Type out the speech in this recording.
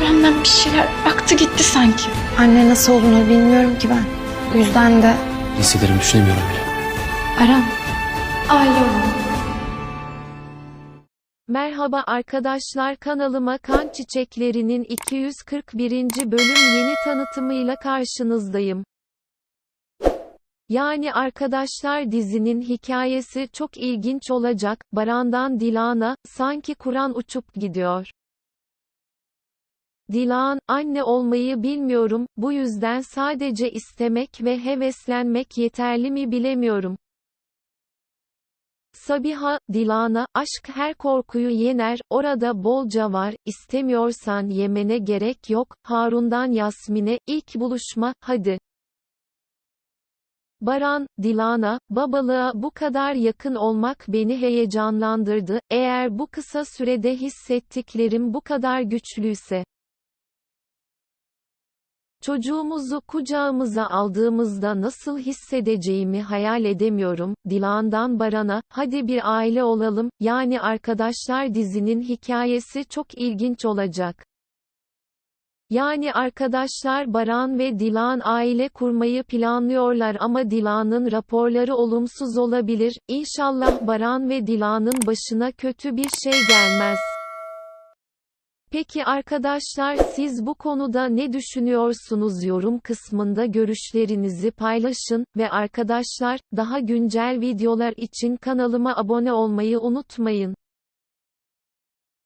Benden bir şeyler aktı gitti sanki. Anne nasıl olunur bilmiyorum ki ben. O yüzden de Hissederim düşünemiyorum bile. Aram, aile. Merhaba arkadaşlar kanalıma Kan Çiçekleri'nin 241. bölüm yeni tanıtımıyla karşınızdayım. Yani arkadaşlar dizinin hikayesi çok ilginç olacak. Baran'dan Dilan'a sanki Kur'an uçup gidiyor. Dilan, anne olmayı bilmiyorum, bu yüzden sadece istemek ve heveslenmek yeterli mi bilemiyorum. Sabiha, Dilan'a, aşk her korkuyu yener, orada bolca var, istemiyorsan yemene gerek yok, Harun'dan Yasmin'e, ilk buluşma, hadi. Baran, Dilan'a, babalığa bu kadar yakın olmak beni heyecanlandırdı, eğer bu kısa sürede hissettiklerim bu kadar güçlüyse. Çocuğumuzu kucağımıza aldığımızda nasıl hissedeceğimi hayal edemiyorum. Dilan'dan Baran'a, hadi bir aile olalım, yani arkadaşlar dizinin hikayesi çok ilginç olacak. Yani arkadaşlar Baran ve Dilan aile kurmayı planlıyorlar ama Dilan'ın raporları olumsuz olabilir. İnşallah Baran ve Dilan'ın başına kötü bir şey gelmez. Peki arkadaşlar siz bu konuda ne düşünüyorsunuz yorum kısmında görüşlerinizi paylaşın ve arkadaşlar daha güncel videolar için kanalıma abone olmayı unutmayın.